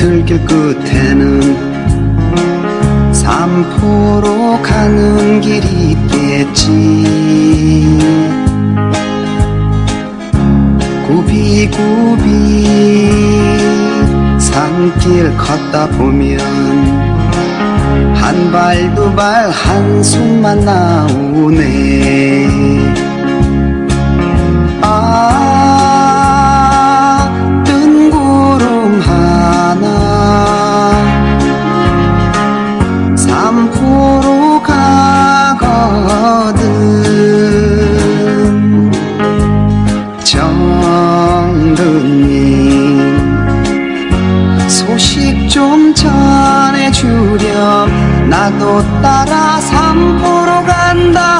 들길 끝에는 삼포로 가는 길이 있겠지. 굽이굽이 산길 걷다 보면 한 발 두 발 한숨만 나오네. 아, 정든님 소식 좀 전해주렴. 나도 따라 삼포로 간다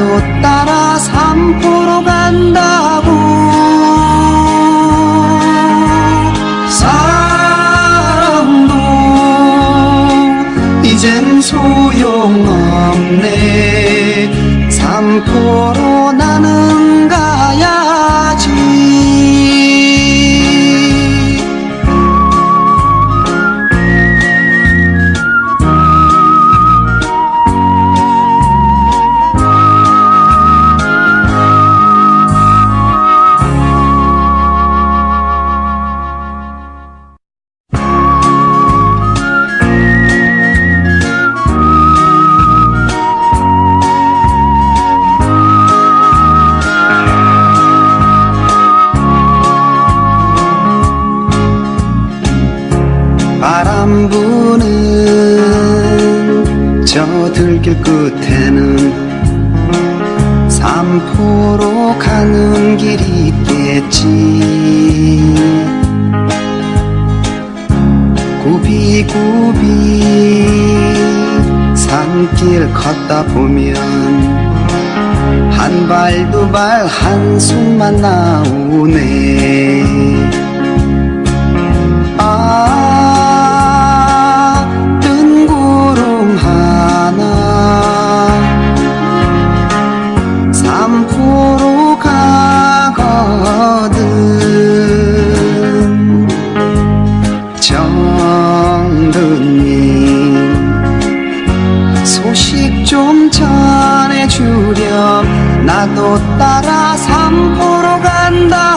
나도 따라 삼포로 간다고. 사랑도 이젠 소용없네. 삼포로 바람 부는 저 들길 끝에는 삼포로 가는 길이 있겠지. 굽이굽이 산길 걷다 보면 한 발 두 발 한숨만 나오네 정든님 소식 좀 전해주렴. 나도 따라 삼포로 간다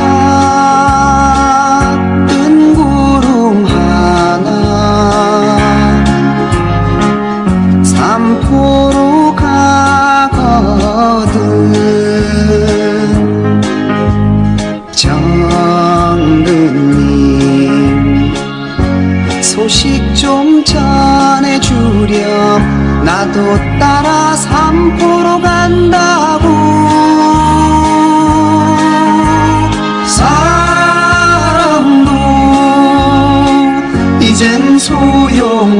전해주렴. 나도 따라 삼포로 간다고. 사랑도 이젠 소용